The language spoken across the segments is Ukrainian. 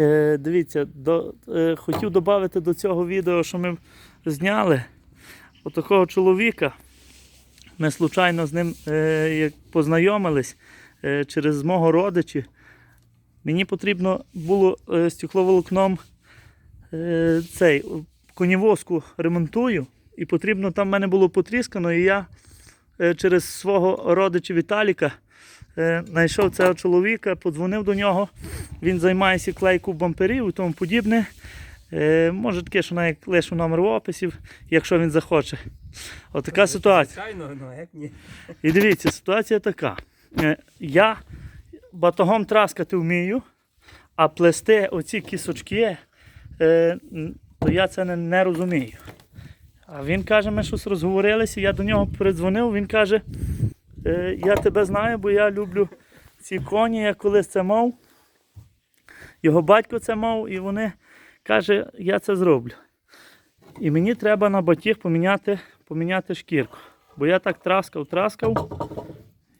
Е, дивіться, до, е, хотів додати до цього відео, що ми зняли отакого чоловіка. Ми случайно з ним е, познайомились е, через мого родичі. Мені потрібно було е, стекловолокном е, цей конівозку ремонтую, і потрібно там в мене було потріскано, і я е, через свого родича Віталіка знайшов цього чоловіка, подзвонив до нього. Він займається клейку бамперів і тому подібне. Е, може таке, що навіть лише номер в описів, якщо він захоче. Отака ситуація. Звичайно, ну. І дивіться, ситуація така. Е, Я батогом траскати вмію, а плести оці кісочки, е, то я це не, розумію. А він каже, ми щось розговорилися, я до нього передзвонив, він каже, е, я тебе знаю, бо я люблю ці коні, я колись це мав. Його батько це мав, і вони каже, я це зроблю. І мені треба на батіг поміняти, поміняти шкірку. Бо я так траскав, траскав,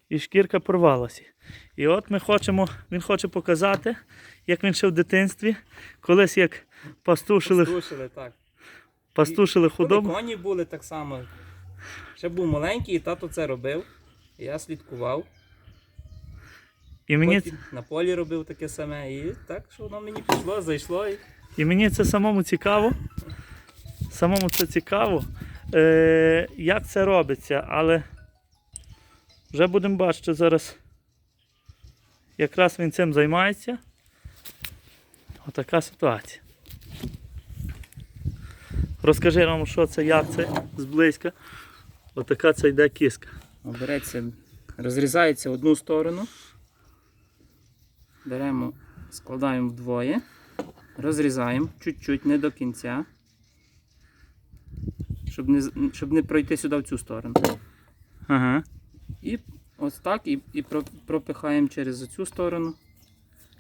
і шкірка порвалася. І от ми хочемо, він хоче показати, як він ще в дитинстві, колись як пастушили, Послушали, так. пастушили худобу. коні були так само. Ще був маленький, і тато це робив. Я слідкував. І мені, Потім на полі робив таке саме. І так, що воно мені пішло, зайшло. І... і мені це самому цікаво. Самому це цікаво, е, як це робиться, але вже будемо бачити зараз. Якраз він цим займається. Отака ситуація. Розкажи нам, що це, як це зблизька. Отака це йде кіска. Береться, розрізається одну сторону. Беремо, складаємо вдвоє. Розрізаємо чуть-чуть, не до кінця. Щоб не, щоб не пройти сюди в цю сторону. Ага. І ось так, і, і пропихаємо через цю сторону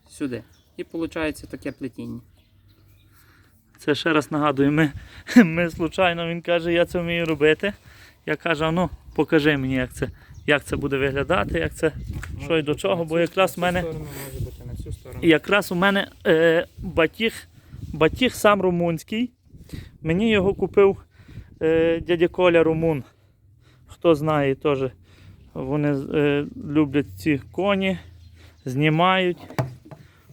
сюди. І виходить таке плетіння. Це ще раз нагадую, ми, ми случайно, він каже, я це вмію робити. Я кажу, ну покажи мені, як це, як це буде виглядати, як це, що і до чого, бо якраз в мене. Сторону, може бути на цю сторону. Якраз у мене е, батіг, батіг сам румунський. Мені його купив е, дядя Коля Румун. Хто знає, теж вони е, люблять ці коні, знімають.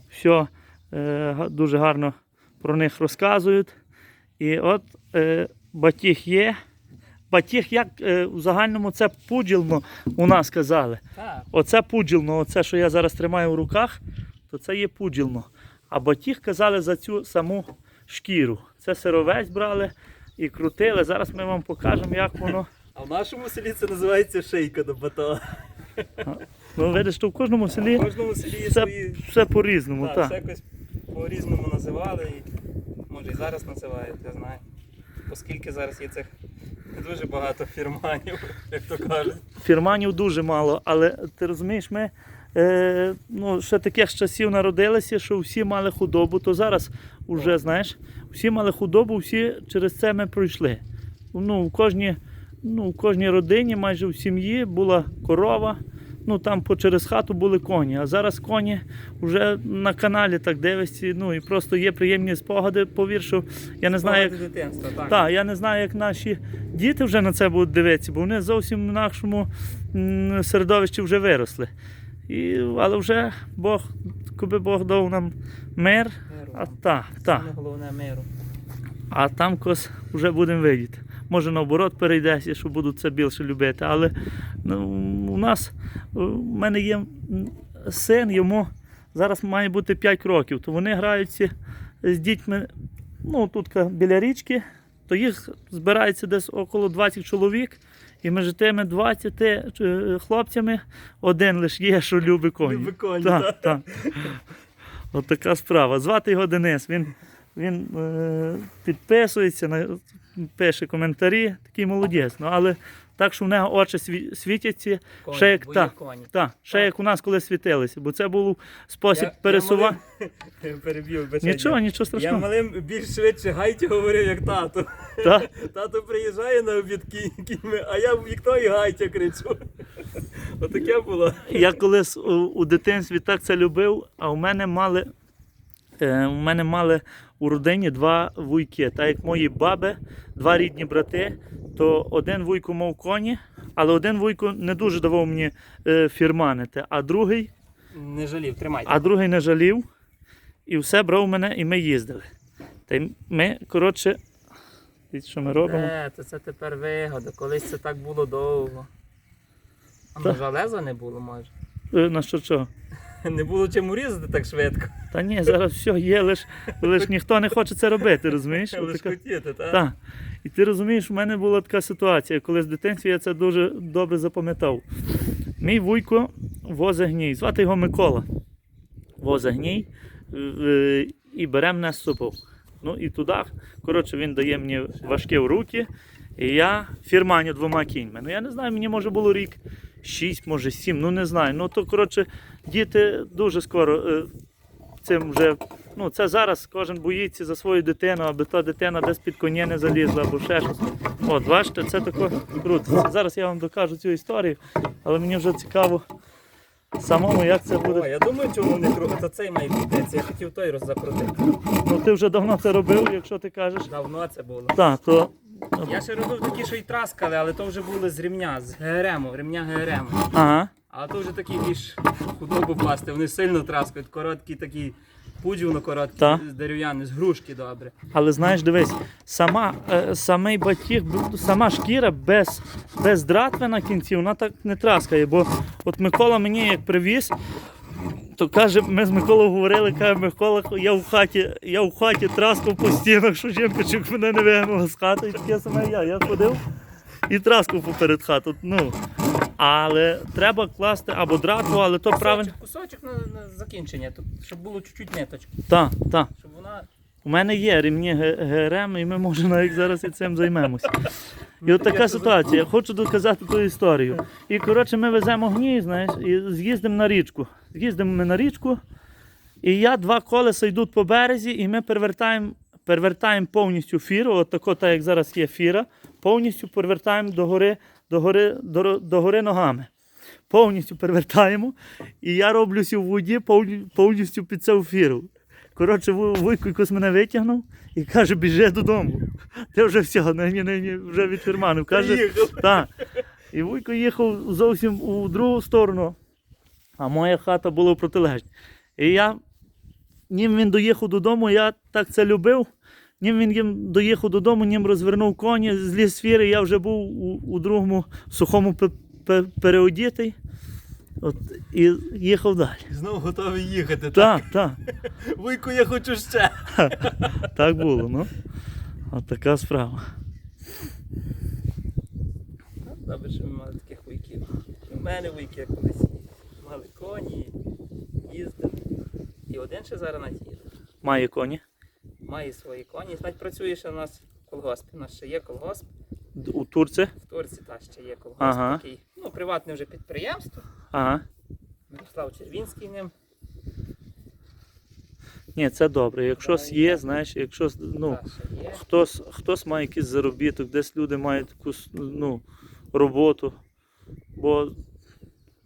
Все е, дуже гарно про них розказують. І от е, батіг є. Батіг, як е, в загальному це пуджилно у нас казали. Так, Оце пуджилно, оце, що я зараз тримаю в руках, то це є пуджилно. А батіг казали за цю саму шкіру. Це сировець брали і крутили. Зараз ми вам покажемо, як воно. А в нашому селі це називається шейка до бата. Ну, видиш, що в кожному В селі кожному селі є все, свої. все по-різному. Так, Так. все якось по-різному називали і може і зараз називають, я знаю. Оскільки зараз є цих дуже багато фірманів, як то кажуть. Фірманів дуже мало, але ти розумієш, ми е, ну, ще таких часів народилися, що всі мали худобу, то зараз вже, знаєш, всі мали худобу, всі через це ми пройшли. Ну, в кожній, ну, в кожній родині, майже в сім'ї була корова, ну там по через хату були коні. А зараз коні вже на каналі так дивишся, ну і просто є приємні спогади. Повір, що я не знаю, як. Дитинства, так. Так, я не знаю, як наші діти вже на це будуть дивитися, бо вони зовсім в нашому середовищі вже виросли. І, але вже Бог, коби Бог дав нам мир, Миру. а, та, та, головне миру. а там кось вже будемо видіти. Може наоборот перейдеться, що будуть це більше любити. Але ну, у нас, у мене є син, йому зараз має бути 5 років, то вони граються з дітьми ну, тут біля річки, то їх збирається десь около 20 чоловік. І між тими 20 е, хлопцями один лише є, що любить коні. Любить коні, так, так. От така справа. Звати його Денис. Він, він е, підписується, на- пише коментарі, такий молодець. Ну, але так, що в нього очі сві- світяться, Коні, ще як та, та, ще Так. як у нас коли світилися, бо це був спосіб пересування. Нічого, нічого Я малим більш швидше гайті говорив, як тато. Та? Тато приїжджає на обід кіньми, а я в вікно і гайтя кричу. Отаке було. Я колись у, у дитинстві так це любив, а у мене мали Е, у мене мали у родині два вуйки. Так як мої баби, два рідні брати, то один вуйко мав коні, але один вуйко не дуже давав мені е, фірманити, а другий, Не жалів, тримайте. а другий не жалів. І все брав мене, і ми їздили. Та й ми, коротше, що ми робимо? Е, то це тепер вигода. Колись це так було довго. А може леза не було, може. Е, На що чого? Не було чим урізати так швидко. Та ні, зараз все є, лиш, лиш ніхто не хоче це робити, розумієш? Лиш Отака- хотіти, так? Так. І ти розумієш, у мене була така ситуація, коли з дитинства я це дуже добре запам'ятав. Мій вуйко возить гній, звати його Микола. Возить гній і бере мене з собою. Ну і туди, коротше, він дає мені важкі в руки, і я фірманю двома кіньми. Ну я не знаю, мені може було рік 6, може 7, ну не знаю. Ну то коротше, діти дуже скоро е, цим вже. Ну, це зараз кожен боїться за свою дитину, аби та дитина десь під коня не залізла або ще щось. От, бачите, це тако круто. Зараз я вам докажу цю історію, але мені вже цікаво самому, як це О, буде. я думаю, чому не кру... То цей має крутитися. Я хотів той роззакрутити. Ну ти вже давно це робив, якщо ти кажеш. Давно це було. Так, то Я ще робив такі, що й траскали, але то вже були з ремня, з ГРМу, ремня ГРМу. ага. А то вже такі більш худобу пласти, вони сильно траскають, короткі такі, пудівно короткі, Та. з дерев'яні, з грушки добре. Але знаєш, дивись, сама, е, самий батіг, сама шкіра без, без дратви на кінці, вона так не траскає. Бо от Микола мені як привіз, то каже, ми з Миколою говорили, каже, Микола, я в хаті, я в хаті траскав по стінах, що жінка мене не вигнала з хати. І таке саме я. Я ходив і траскав поперед хату. Ну, але треба класти або драту, але то правильно. Кусочок, кусочок на, на закінчення, щоб було чуть-чуть ниточки, Так, так. щоб вона У мене є ремні ГРМ, і ми може навіть зараз і цим займемося. І от така ситуація. Я хочу доказати ту історію. І коротше, ми веземо гній, знаєш, і з'їздимо на річку. З'їздимо ми на річку, і я два колеса йдуть по березі, і ми перевертаємо, перевертаємо повністю фіру, от тако, так як зараз є фіра, повністю перевертаємо до гори, до гори, до, до гори ногами. Повністю перевертаємо, і я роблюся в воді повністю під цю фіру. Коротше, Ву- Вуйко якось мене витягнув і каже, біжи додому. Ти вже все, нині, нині вже від фірманів. Каже, так. І Вуйко їхав зовсім у другу сторону, а моя хата була в протилежній. І я, нім він доїхав додому, я так це любив. Нім він їм доїхав додому, нім розвернув коні, з фіри, я вже був у, у другому сухому пе- пе- переодітий. От, і їхав далі. знову готові їхати. Так, так. Вуйку, я хочу ще. Так було, ну. От така справа. Добре, що ми мали таких вуйків. У мене вуйки колись мали коні, їздили. І один ще зараз на їде. Має коні. Має свої коні. Навіть працює ще у нас в колгоспі. У нас ще є колгосп. У Турці. В Турці та ще є колгосп Ага. такий. Приватне вже підприємство. Ага. Мирослав Червінський ним. Ні, це добре. Якщо є, знаєш, якщо ну, хтось, хтось має якийсь заробіток, десь люди мають якусь ну, роботу. Бо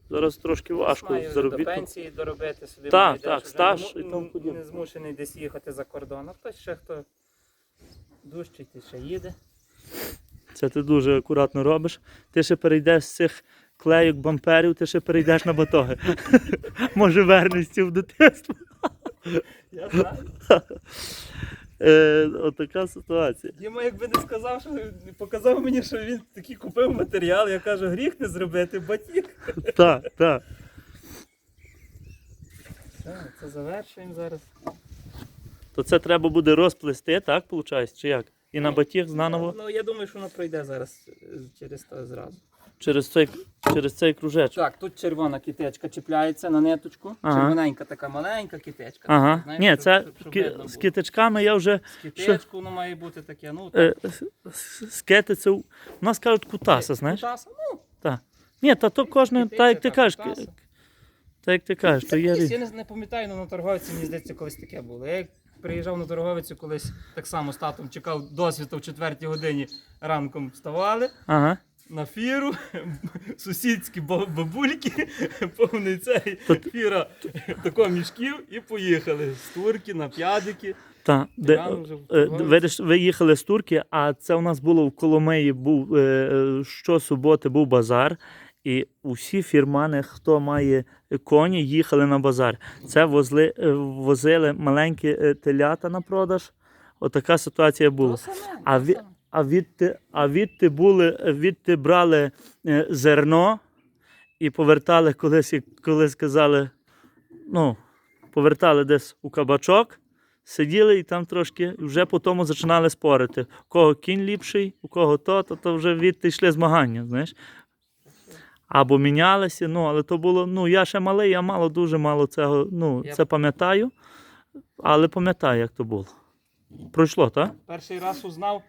зараз трошки важко Має з вже до пенсії доробити собі. Так, має так, стаж не, і тому подібне. не змушений десь їхати за кордон. А хтось ще хто дужчий, ти ще їде. Це ти дуже акуратно робиш. Ти ще перейдеш з цих клейок бамперів, ти ще перейдеш на батоги. Може вернешся в дитинство. Я знаю. Е, отака ситуація. Діма, якби не сказав, що не показав мені, що він такий купив матеріал, я кажу, гріх не зробити, батік. Так, так. Все, це завершуємо зараз. То це треба буде розплести, так, виходить, чи як? І на батіг знаново Ну, я думаю, що воно пройде зараз через то зразу. Через цей, через цей кружечок. Так, тут червона кітечка чіпляється на ниточку. Ага. Червоненька така маленька кітечка. Ага. Знаєш, Ні, це щоб- щоб ки- з було. китичками я вже З кітечку воно має бути таке, ну е, скети це у нас кажуть кутаса, знаєш? Кутаса, ну, Так. Ні, та то кожне, так як ти кажеш, так як ти кажеш, то є я не, пам'ятаю, але на торговиці, мені здається, колись таке було. Я приїжджав на торговицю, колись так само з татом чекав досвіду в четвертій годині ранком вставали. Ага. На фіру, сусідські ба- бабульки, повний цей фіра тако мішків і поїхали з турки на п'ядики. Та, де, е, впливали. видиш, ви їхали з Турки, а це у нас було в Коломиї, був е, е, щосуботи був базар. І усі фірмани, хто має коні, їхали на базар. Це возли, е, возили маленькі е, телята на продаж. Отака ситуація була. А. а відти, а відти були, відти брали е, зерно і повертали колись, коли сказали, ну, повертали десь у кабачок, сиділи і там трошки вже по тому починали спорити. У кого кінь ліпший, у кого то, то, то вже відти йшли змагання, знаєш. Або мінялися, ну, але то було, ну, я ще малий, я мало, дуже мало цього, ну, Я- це пам'ятаю, але пам'ятаю, як то було. Пройшло, так? Перший раз узнав,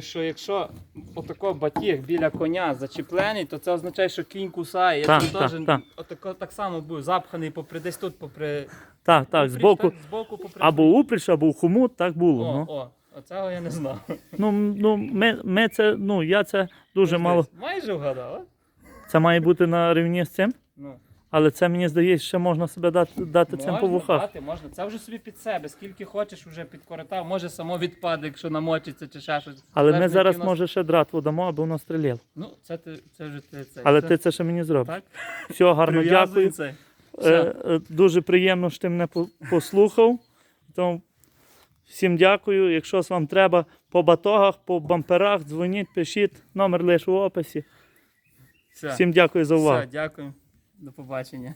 що якщо отако батіг біля коня зачіплений, то це означає, що кінь кусає. Я Так, тут так, теж так. отако так само був запханий попри десь тут, попри. Так, так, попри- збоку. так, збоку попри. Або упріш, або в хомут, так було. О, ну. о, оцього я не знав. Ну, ну, ми, ми це, ну, я це дуже мало. Майже вгадав, а? Це має бути на рівні з цим, Ну, але це мені здається, ще можна себе дати, дати цим по вухах. дати, можна. Це вже собі під себе. Скільки хочеш, вже підкоротав. Може само відпаде, якщо намочиться чи ще щось. Але ми зараз, нас- може, ще дратву дамо, аби воно стріляло. Ну, це, ти, це вже ти це. Але це, ти це ще мені зробиш. Так? Все, гарно дякую. це. Е, е, дуже приємно, що ти мене послухав. Тому всім дякую. Якщо вам треба по батогах, по бамперах, дзвоніть, пишіть. Номер лише в описі. Все. Всім дякую за увагу. Все, дякую. До побачення.